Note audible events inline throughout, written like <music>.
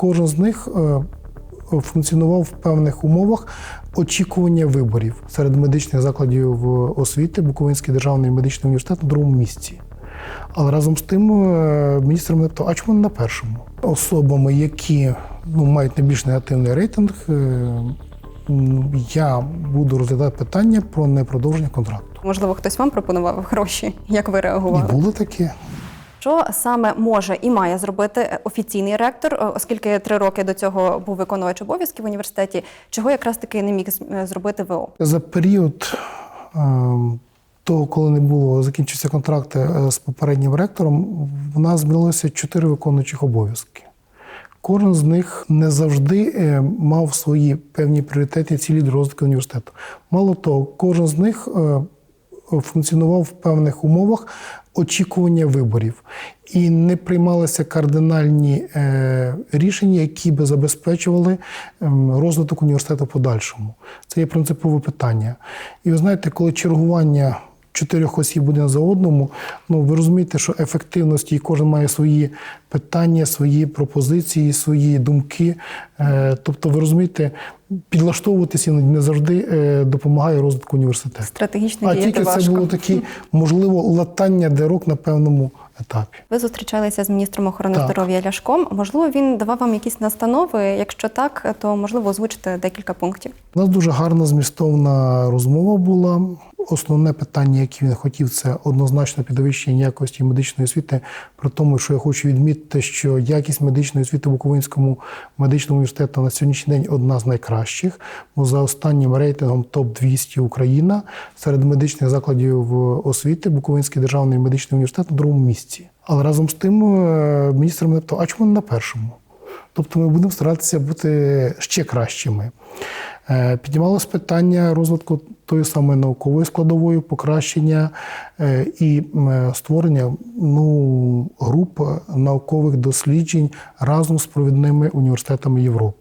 кожен з них е, функціонував в певних умовах очікування виборів серед медичних закладів освіти Буковинський державний медичний університет на другому місці. Але разом з тим е, міністр мене питав, а чому не на першому? Особами, які ну, мають найбільш негативний рейтинг, е, я буду розглядати питання про непродовження контракту. Можливо, хтось вам пропонував гроші. Як ви реагували? І було таке. Що саме може і має зробити офіційний ректор, е, оскільки три роки до цього був виконувач обов'язків в університеті, чого якраз таки не міг зробити ВО? За період е, того, коли не було закінчився контракт е, з попереднім ректором, в нас змінилося чотири виконуючих обов'язки. Кожен з них не завжди е, мав свої певні пріоритети цілі для розвитку університету. Мало того, кожен з них е, функціонував в певних умовах очікування виборів, і не приймалися кардинальні е, рішення, які би забезпечували ем, розвиток університету подальшому. Це є принципове питання. І ви знаєте, коли чергування чотирьох осіб один за одному, ну ви розумієте, що ефективності і кожен має свої питання, свої пропозиції, свої думки. Е, тобто, ви розумієте, підлаштовуватися не завжди е, допомагає розвитку університету. Стратегічно А діяти тільки важко. це було такі, можливо, латання дирок на певному етапі. Ви зустрічалися з міністром охорони Так. здоров'я Ляшком. Можливо, він давав вам якісь настанови. Якщо так, то можливо озвучите декілька пунктів. У нас дуже гарна змістовна розмова була. Основне питання, яке він хотів, це однозначно підвищення якості медичної освіти. При тому, що я хочу відмітити, що якість медичної освіти в Буковинському медичному університету на сьогоднішній день одна з найкращих. Бо за останнім рейтингом топ 200 Україна серед медичних закладів освіти Буковинський державний медичний університет на другому місці. Але разом з тим е, міністр мене питав, а чому не на першому? Тобто ми будемо старатися бути ще кращими. Е, Піднімалось питання розвитку тої самої наукової складової, покращення е, і створення ну, груп наукових досліджень разом з провідними університетами Європи.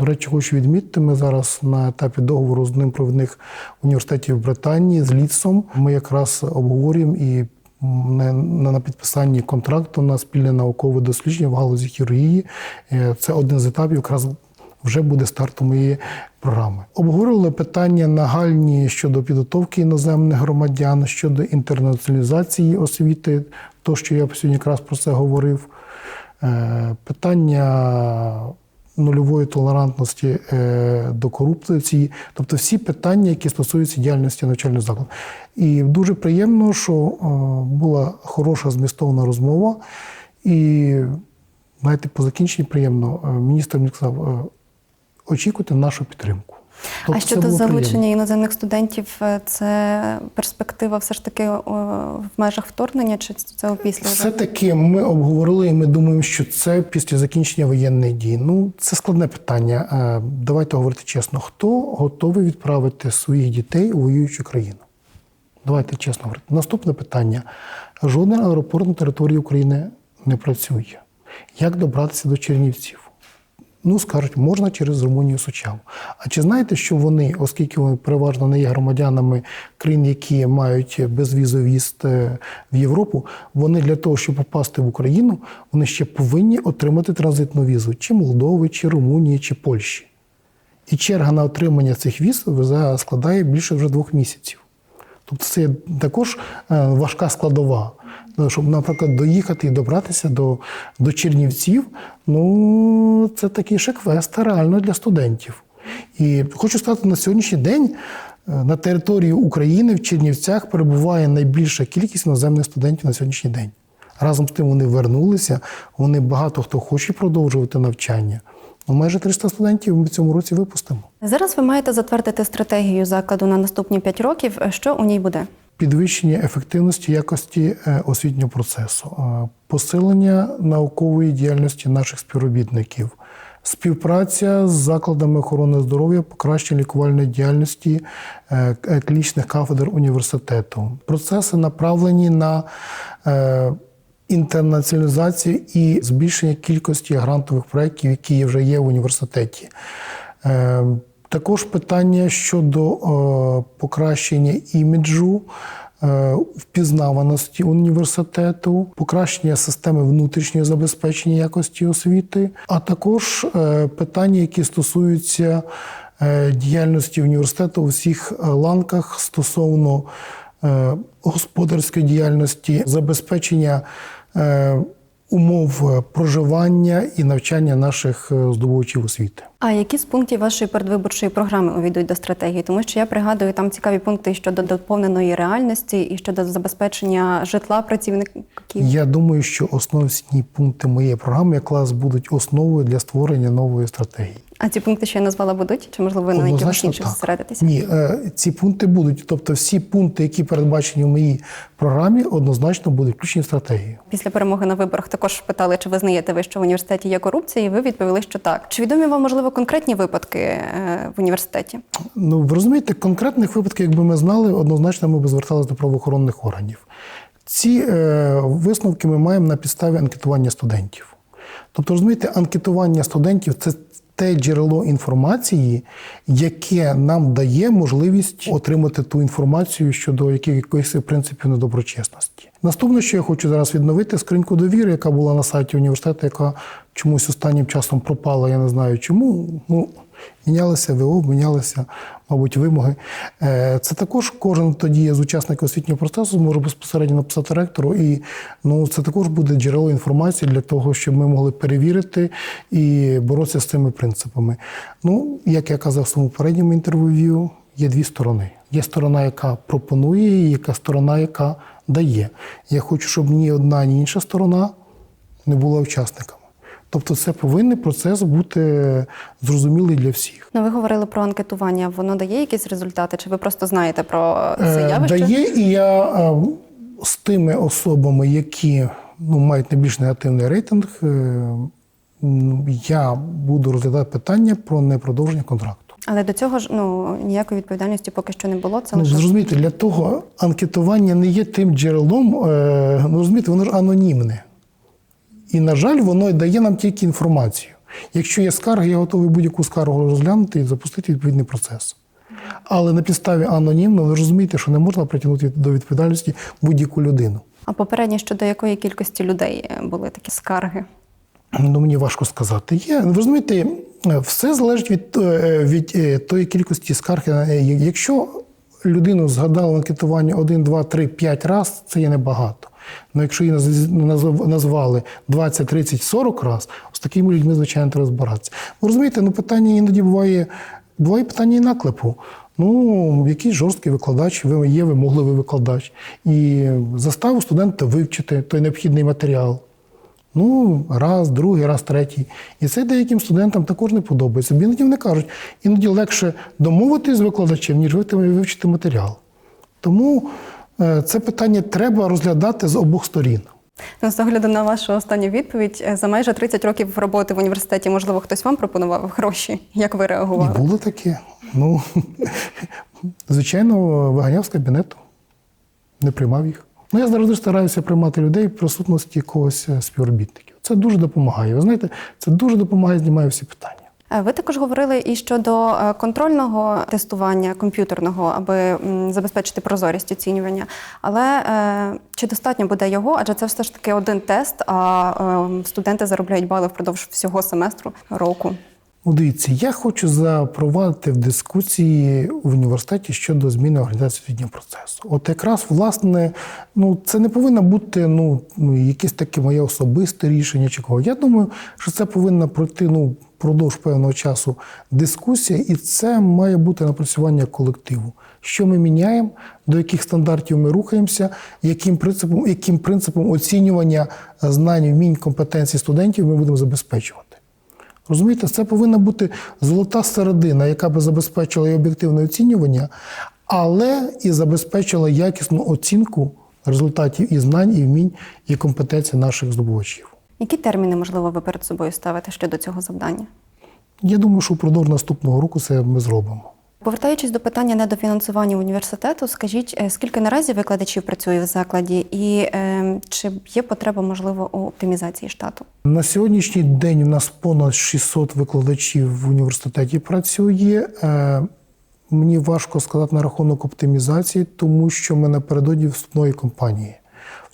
До речі, хочу відмітити, ми зараз на етапі договору з одним провідних університетів Британії з Лідсом. Ми якраз обговорюємо і на, підписанні контракту на спільне наукове дослідження в галузі хірургії. Е, Це один з етапів, якраз вже буде стартом моєї програми. Обговорювали питання нагальні щодо підготовки іноземних громадян, щодо інтернаціоналізації освіти, то, що я сьогодні якраз про це говорив. Е, Питання нульової толерантності е, до корупції, тобто всі питання, які стосуються діяльності навчального закладу. І дуже приємно, що е, була хороша змістовна розмова. І знаєте, по закінченні приємно, е, міністр мені сказав, очікуйте нашу підтримку. А Тобто це щодо залучення приємно. іноземних студентів, е, це перспектива все ж таки в межах вторгнення, чи це опісля? Все-таки ми обговорили, і ми думаємо, що це після закінчення воєнних дій. Ну, це складне питання. Е, Давайте говорити чесно, хто готовий відправити своїх дітей у воюючу країну? Давайте чесно говорити. Наступне питання: жоден аеропорт на території України не працює. Як добратися до Чернівців? Ну, скажуть, можна через Румунію Сучав. А чи знаєте, що вони, оскільки вони переважно не є громадянами країн, які мають безвізовий в'їзд е, в Європу, вони для того, щоб попасти в Україну, вони ще повинні отримати транзитну візу чи Молдови, чи Румунії, чи Польщі. І черга на отримання цих віз складає більше вже двох місяців. Тобто це також е, важка складова. Ну, Щоб, наприклад, доїхати і добратися до, до Чернівців, ну це такий ще квест реально для студентів. І хочу сказати, на сьогоднішній день е, на території України в Чернівцях перебуває найбільша кількість іноземних студентів на сьогоднішній день. Разом з тим вони вернулися, вони багато хто хоче продовжувати навчання. Ну, майже 300 студентів ми в цьому році випустимо. Зараз ви маєте затвердити стратегію закладу на наступні 5 років. Що у ній буде? Підвищення ефективності якості е, освітнього процесу, е, посилення наукової діяльності наших співробітників, співпраця з закладами охорони здоров'я, покращення лікувальної діяльності е, клінічних кафедр університету, процеси направлені на інтернаціоналізацію і збільшення кількості грантових проєктів, які вже є в університеті. Також питання щодо е, покращення іміджу е, впізнаваності університету, покращення системи внутрішнього забезпечення якості освіти, а також е, питання, які стосуються діяльності університету у всіх ланках стосовно господарської діяльності, забезпечення умов е, проживання і навчання наших е, здобувачів освіти. А які з пунктів вашої передвиборчої програми увійдуть до стратегії? Тому що я пригадую там цікаві пункти щодо доповненої реальності і щодо забезпечення житла працівників. Я думаю, що основні пункти моєї програми якраз будуть основою для створення нової стратегії. А ці пункти, що я назвала, будуть? Чи можливо ви на якихось інших зосередитися? Ні, е, ці пункти будуть. Тобто, всі пункти, які передбачені в моїй програмі, однозначно будуть включені в стратегію. Після перемоги на виборах також питали, чи визнаєте ви, що в університеті є корупція, і ви відповіли, що так. Чи відомі вам можливо конкретні випадки е, в університеті? Ну, ви розумієте, конкретних випадків, якби ми знали, однозначно ми б зверталися до правоохоронних органів. Ці е, висновки ми маємо на підставі анкетування студентів. Тобто, розумієте, анкетування студентів це те джерело інформації, яке нам дає можливість отримати ту інформацію щодо яких- якихось принципів недоброчесності. Наступне, що я хочу зараз відновити, скриньку довіри, яка була на сайті університету, яка чомусь останнім часом пропала, я не знаю чому. Ну, мінялися ВО, мінялися, мабуть, вимоги. Е, Це також кожен тоді з учасників освітнього процесу може безпосередньо написати ректору, і ну, це також буде джерело інформації для того, щоб ми могли перевірити і боротися з цими принципами. Ну, як я казав в своєму попередньому інтерв'ю, є дві сторони. Є сторона, яка пропонує, і яка сторона, яка дає. Я хочу, щоб ні одна, ні інша сторона не була учасниками. Тобто, це повинен процес бути зрозумілий для всіх. Ну, ви говорили про анкетування. Воно дає якісь результати? Чи ви просто знаєте про це Е, явище? Дає, і я е, з тими особами, які ну, мають найбільш негативний рейтинг, е, я буду розглядати питання про непродовження контракту. Але до цього ж ну ніякої відповідальності поки що не було. Це Ну, лише зрозумієте, для того анкетування не є тим джерелом, е, ну розумієте, воно ж анонімне. І, на жаль, воно дає нам тільки інформацію. Якщо є скарги, я готовий будь-яку скаргу розглянути і запустити відповідний процес. Але на підставі анонімно, ви розумієте, що не можна притягнути до відповідальності будь-яку людину. а попередньо щодо якої кількості людей е, були такі скарги? Ну, мені важко сказати. Є, ви розумієте, все залежить від, е, від е, тої кількості скарг. Е, Якщо людину згадали анкетування 1, 2, 3, 5 разів, це є небагато. Ну, якщо її назвали 20, 30, 40 разів, з такими людьми, звичайно, треба розбиратися. Ви розумієте, ну питання іноді буває, буває питання і наклепу. Ну, якийсь жорсткий викладач, ви є вимогливий викладач, і заставив студента вивчити той необхідний матеріал. Ну, раз, другий, раз, третій. І це деяким студентам також не подобається. Іноді вони кажуть, іноді легше домовитись з викладачем, ніж вивчити- матеріал. Тому це питання треба розглядати з обох сторін. Ну, з огляду на вашу останню відповідь, е, за майже 30 років роботи в університеті, можливо, хтось вам пропонував гроші. Як ви І реагували? було таке. Ну, <laughs> звичайно, виганяв з кабінету, не приймав їх. Ну, я завжди стараюся приймати людей в присутності якогось е, співробітників. Це дуже допомагає. Ви знаєте, це дуже допомагає, знімає всі питання. Е, Ви також говорили і щодо е, контрольного тестування комп'ютерного, аби забезпечити прозорість оцінювання. Але е, чи достатньо буде його? Адже це все ж таки один тест, а студенти заробляють бали впродовж всього семестру року. Ну, дивіться, я хочу запровадити в дискусії в університеті щодо зміни організації освітнього процесу. От якраз, власне, ну це не повинно бути ну, ну якесь таке моє особисте рішення чи кого. Я думаю, що це повинна пройти ну, впродовж певного часу дискусія, і це має бути напрацювання колективу. Що ми міняємо, до яких стандартів ми рухаємося, яким принципом, яким принципом оцінювання знань, вмінь, компетенцій студентів ми будемо забезпечувати. Розумієте, це повинна бути золота середина, яка би забезпечила і об'єктивне оцінювання, але і забезпечила якісну оцінку результатів і знань, і вмінь, і компетенцій наших здобувачів. Які терміни, можливо, ви перед собою ставите щодо цього завдання? Я думаю, що впродовж наступного року це ми зробимо. Повертаючись до питання недофінансування університету, скажіть, е, скільки наразі викладачів працює в закладі, і е, чи є потреба, можливо, у оптимізації штату? На сьогоднішній день у нас понад 600 викладачів в університеті працює. Е, Мені важко сказати на рахунок оптимізації, тому що ми напередодні вступної кампанії.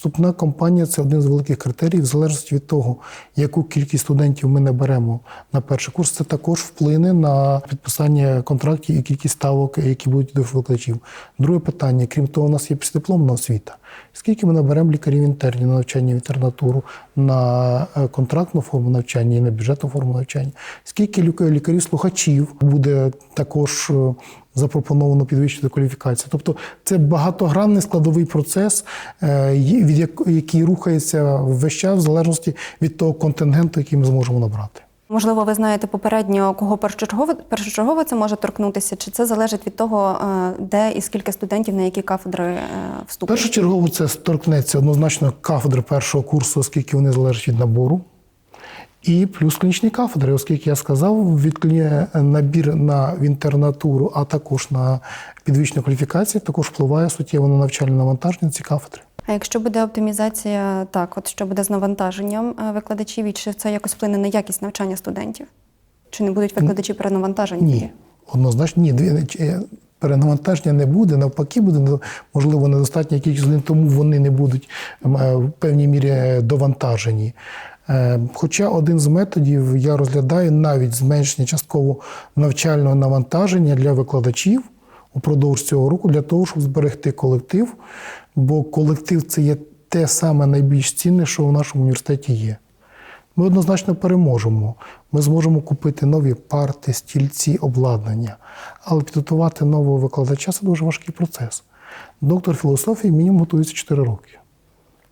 Вступна кампанія це один з великих критеріїв, в залежності від того, яку кількість студентів ми наберемо на перший курс, це також вплине на підписання контрактів і кількість ставок, які будуть до викладачів. Друге питання: крім того, у нас є післядипломна освіта. Скільки ми наберемо лікарів інтерні на навчання в інтернатуру, на е, контрактну форму навчання і на бюджетну форму навчання? Скільки лікарів-слухачів буде також е, запропоновано підвищити кваліфікацію? Тобто це багатогранний складовий процес, е, від як- який рухається весь час в залежності від того контингенту, який ми зможемо набрати. Можливо, ви знаєте попередньо, кого першочергово, першочергово це може торкнутися, чи це залежить від того, е, де і скільки студентів на які кафедри е. Першочергово це торкнеться однозначно кафедри першого курсу, оскільки вони залежать від набору. І плюс клінічні кафедри, оскільки я сказав, від клі- набір на в інтернатуру, а також на підвищення кваліфікації, також впливає суттєво на навчальне навантаження на ці кафедри. А якщо буде оптимізація, так, от що буде з навантаженням е, викладачів, і чи це якось вплине на якість навчання студентів? Чи не будуть викладачі перенавантажені? Ні, однозначно ні. Е, Перенавантаження не буде, навпаки, буде ну, можливо недостатня кількість тому вони не будуть е, в певній мірі довантажені. Е, Хоча один з методів я розглядаю навіть зменшення частково навчального навантаження для викладачів упродовж цього року, для того, щоб зберегти колектив, бо колектив це є те саме найбільш цінне, що в нашому університеті є. Ми однозначно переможемо. Ми зможемо купити нові парти, стільці, обладнання. Але підготувати нового викладача це дуже важкий процес. Доктор філософії мінімум готується 4 роки.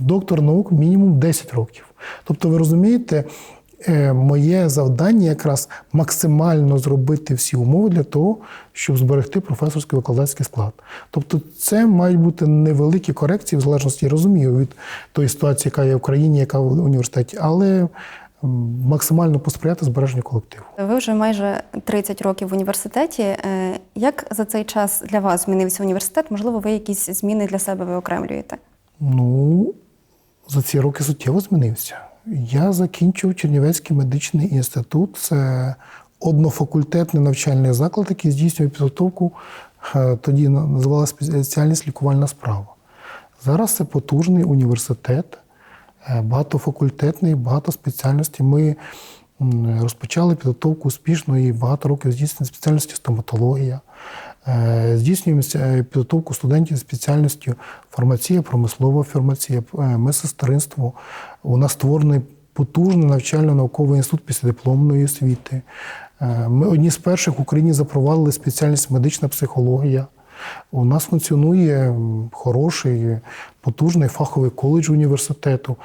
Доктор наук мінімум 10 років. Тобто, ви розумієте, е, моє завдання якраз максимально зробити всі умови для того, щоб зберегти професорський викладацький склад. Тобто, це мають бути невеликі корекції, в залежності я розумію від тої ситуації, яка є в країні, яка в університеті, але максимально посприяти збереженню колективу. Ви вже майже 30 років в університеті. Е, Як за цей час для вас змінився університет? Можливо, ви якісь зміни для себе виокремлюєте? Ну, за ці роки суттєво змінився. Я закінчив Чернівецький медичний інститут. Це однофакультетний навчальний заклад, який здійснює підготовку. е, Тоді називалася спеціальність лікувальна справа. Зараз це потужний університет, е, багатофакультетний, багато спеціальностей. Ми розпочали підготовку успішно і багато років здійснення спеціальності стоматологія. Е, Здійснюємо е, підготовку студентів спеціальністю фармація, промислова фармація, е, медсестринство. У нас створений потужний навчально-науковий інститут післядипломної освіти. Ми одні з перших в Україні запровадили спеціальність медична психологія. У нас функціонує хороший, потужний фаховий коледж університету.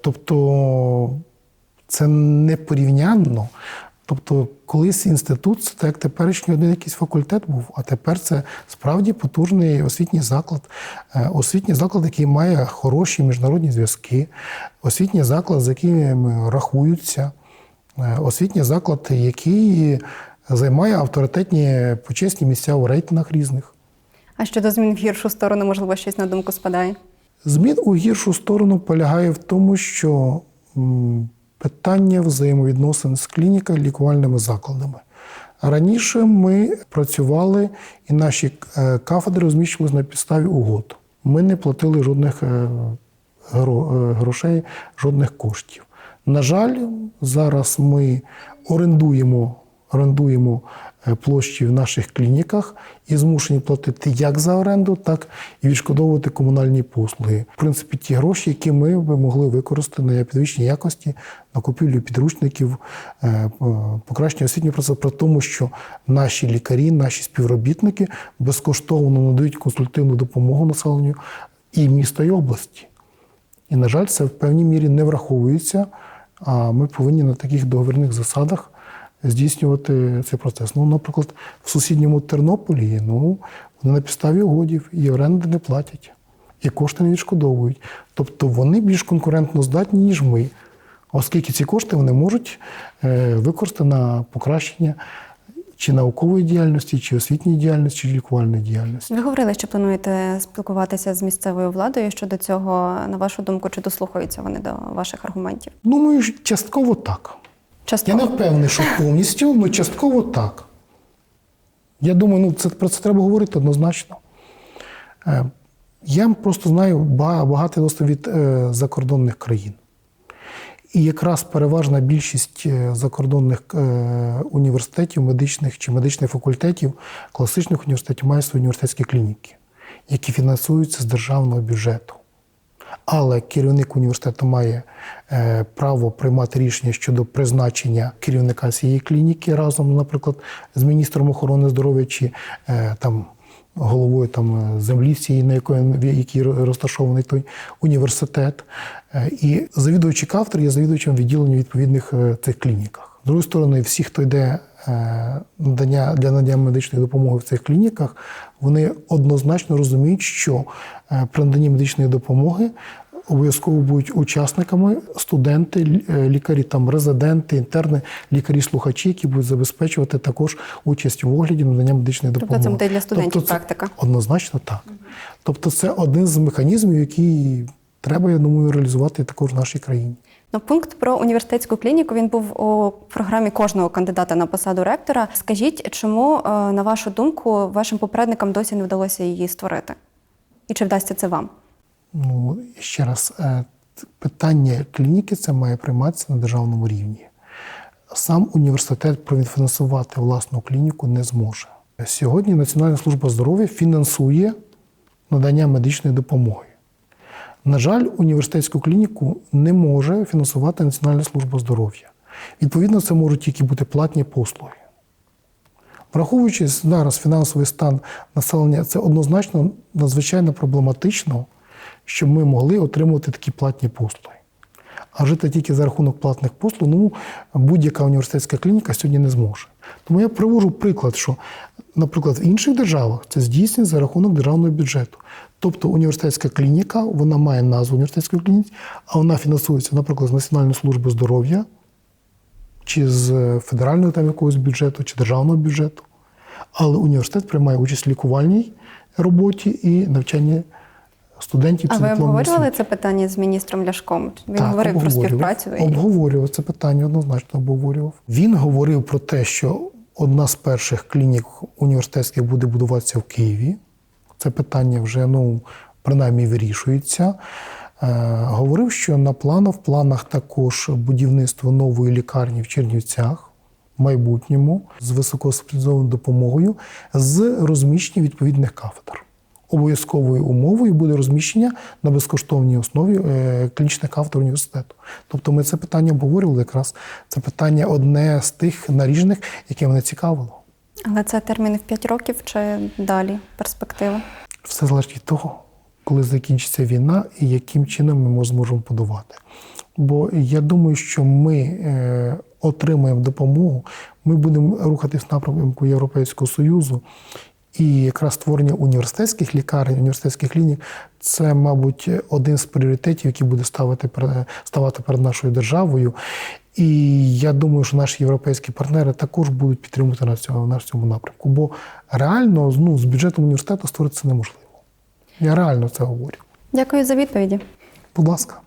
Тобто це не порівнянно. Тобто, колись інститут це як теперішній один якийсь факультет був, а тепер це справді потужний освітній заклад. Е, Освітній заклад, який має хороші міжнародні зв'язки, освітній заклад, з яким рахуються, е, освітній заклад, який займає авторитетні почесні місця у рейтингах різних. А щодо змін в гіршу сторону, можливо, щось на думку спадає? Змін у гіршу сторону полягає в тому, що питання взаємовідносин з клінікою лікувальними закладами. Раніше ми працювали і наші е, кафедри розміщувалися на підставі угод. Ми не платили жодних е, е, грошей, жодних коштів. На жаль, зараз ми орендуємо, орендуємо площі в наших клініках і змушені платити як за оренду, так і відшкодовувати комунальні послуги. В принципі, ті гроші, які ми би могли використати на підвищення якості, на купівлю підручників, е, покращення освітнього процесу, при тому, що наші лікарі, наші співробітники безкоштовно надають консультативну допомогу населенню і міста, і області. І, на жаль, це в певній мірі не враховується, а ми повинні на таких договірних засадах здійснювати цей процес. Ну, наприклад, в сусідньому Тернополі ну, вони на підставі угодів і оренди не платять, і кошти не відшкодовують. Тобто вони більш конкурентно здатні, ніж ми, оскільки ці кошти вони можуть е, використати на покращення чи наукової діяльності, чи освітньої діяльності, чи лікувальної діяльності. Ви говорили, що плануєте спілкуватися з місцевою владою щодо цього. На вашу думку, чи дослухаються вони до ваших аргументів? Думаю, частково так. Я не впевнений, що повністю, але частково так. Я думаю, ну це про це треба говорити однозначно. Е, Я просто знаю багато досвід від е, закордонних країн. І якраз переважна більшість е, закордонних е, університетів, медичних чи медичних факультетів, класичних університетів мають свої університетські клініки, які фінансуються з державного бюджету. Але керівник університету має е, право приймати рішення щодо призначення керівника цієї клініки разом, наприклад, з міністром охорони здоров'я чи е, там головою там землі цієї, на якій розташований той університет. Е, І завідувачі кафедр є завідувачем відділення відповідних цих клініках. З другої сторони, всі, хто йде надання для надання медичної допомоги в цих клініках, вони однозначно розуміють, що е, при наданні медичної допомоги обов'язково будуть учасниками студенти, е, лікарі, там резиденти, інтерни, лікарі-слухачі, які будуть забезпечувати також участь в огляді надання медичної Тобто допомоги. це буде для студентів Тобто це- практика? Однозначно так. Тобто, це один з механізмів, який треба, я думаю, реалізувати також в нашій країні. Ну, пункт про університетську клініку він був у програмі кожного кандидата на посаду ректора. Скажіть, чому, е, на вашу думку, вашим попередникам досі не вдалося її створити? І чи вдасться це вам? Ну, ще раз, е, питання клініки це має прийматися на державному рівні. Сам університет профінансувати власну клініку не зможе. Сьогодні Національна служба здоров'я фінансує надання медичної допомоги. На жаль, університетську клініку не може фінансувати Національна служба здоров'я. Відповідно, це можуть тільки бути платні послуги. Враховуючи зараз фінансовий стан населення, це однозначно надзвичайно проблематично, щоб ми могли отримувати такі платні послуги. А жити тільки за рахунок платних послуг, ну будь-яка університетська клініка сьогодні не зможе. Тому я привожу приклад, що, наприклад, в інших державах це здійснює за рахунок державного бюджету. Тобто університетська клініка, вона має назву університетської клініки, а вона фінансується, наприклад, з Національної служби здоров'я, чи з федерального там якогось бюджету, чи державного бюджету. Але університет приймає участь в лікувальній роботі і навчанні студентів. А це ви обговорювали це питання з міністром Ляшком? Він Так, говорив про співпрацю. Обговорював це питання, однозначно обговорював. Він говорив про те, що одна з перших клінік університетських буде будуватися в Києві. Це питання вже ну, принаймні вирішується. Е, говорив, що на планах, в планах також будівництво нової лікарні в Чернівцях в майбутньому з високоспеціалізованою допомогою з розміщення відповідних кафедр. Обов'язковою умовою буде розміщення на безкоштовній основі е, клінічних кафедр університету. Тобто ми це питання обговорювали якраз. Це питання одне з тих наріжних, яке мене цікавило. Але це терміни в 5 років чи далі перспектива? Все залежить від того, коли закінчиться війна і яким чином ми зможемо подавати. Бо я думаю, що ми е, отримаємо допомогу, ми будемо рухатись в напрямку Європейського Союзу. І якраз створення університетських лікарень, університетських клінік це, мабуть, один з пріоритетів, який буде ставити, ставати перед нашою державою. І я думаю, що наші європейські партнери також будуть підтримувати нас в цьому, нас цьому напрямку. Бо реально ну, з бюджетом університету створити це неможливо. Я реально це говорю. Дякую за відповіді. Будь ласка.